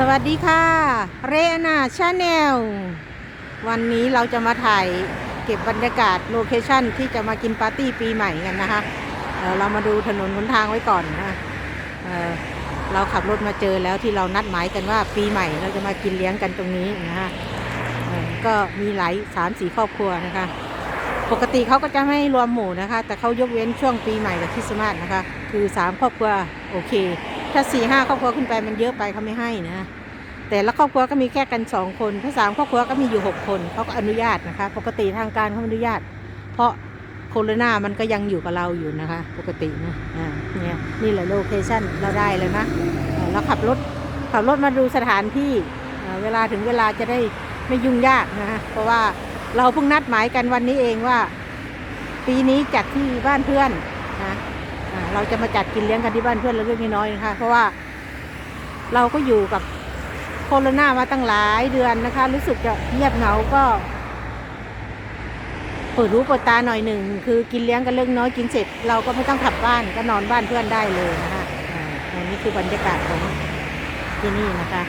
สวัสดีค่ะ เรนาชาแนล วันนี้เราจะมาถ่ายเก็บบรรยากาศโลเคชั่นที่จะมากินปาร์ตี้ปีใหม่กันนะคะเออเรามาดูถนนหนทางไว้ก่อนนะะเออเราขับรถมาเจอแล้วที่เรานัดหมายกันว่าปีใหม่เราจะมากินเลี้ยงกันตรงนี้นะคะก็มีหลายสามสี่ครอบครัวนะคะ ปกติเขาก็จะไม่รวมหมู่นะคะ แต่เขายกเว้นช่วงปีใหม่กับคริสต์มาสนะคะ คือสามครอบครัวโอเค ถ้าสี่ห้าครอบครัวขึ้นไปมันเยอะไปเขาไม่ให้นะแต่ละครอบครัวก็มีแค่กันสองคนถ้าสามครอบครัวก็มีอยู่หกคนเขาก็อนุญาตนะคะ ปกติทางการเขาอนุญาต เพราะโคโรนามันก็ยังอยู่กับเราอยู่นะคะ ปกตินะอ่าเนี่ยนี่แหละโลเคชั่นเราได้แล้วนะเราขับรถขับรถมาดูสถานที่เวลาถึงเวลาจะได้ไม่ยุ่งยากนะคะเพราะว่าเราเพิ่งนัดหมายกันวันนี้เองว่า ปีนี้จัดที่บ้านเพื่อนนะ เราจะมาจัดกินเลี้ยงกันที่บ้านเพื่อนเล็กๆน้อยๆนะคะ เพราะว่าเราก็อยู่กับโคโรนามาตั้งหลายเดือนนะคะ รู้สึกจะเงียบเหงาก็เปิดรู้เปิดตาหน่อยหนึ่งคือกินเลี้ยงกันเล็กน้อยกินเสร็จ เราก็ไม่ต้องขับบ้านก็นอนบ้านเพื่อนได้เลยนะคะอ่าอันนี้คือบรรยากาศของที่นี่นะคะ